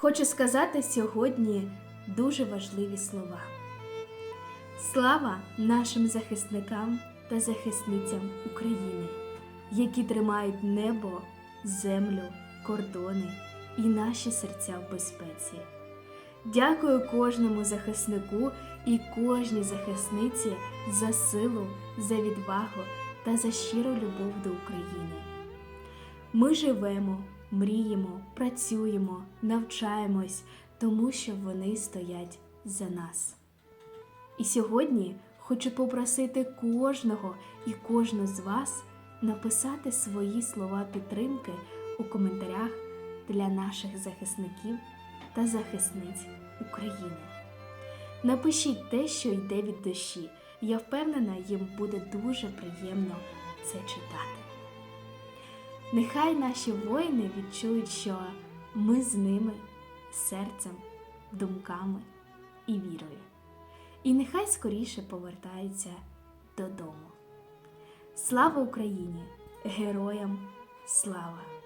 Хочу сказати сьогодні дуже важливі слова. Слава нашим захисникам та захисницям України, які тримають небо, землю, кордони і наші серця в безпеці. Дякую кожному захиснику і кожній захисниці за силу, за відвагу та за щиру любов до України. Ми живемо, мріємо, працюємо, навчаємось, тому що вони стоять за нас. І сьогодні хочу попросити кожного і кожну з вас написати свої слова підтримки у коментарях для наших захисників та захисниць України. Напишіть те, що йде від душі. Я впевнена, їм буде дуже приємно це читати. Нехай наші воїни відчують, що ми з ними серцем, думками і вірою. І нехай скоріше повертаються додому. Слава Україні! Героям слава!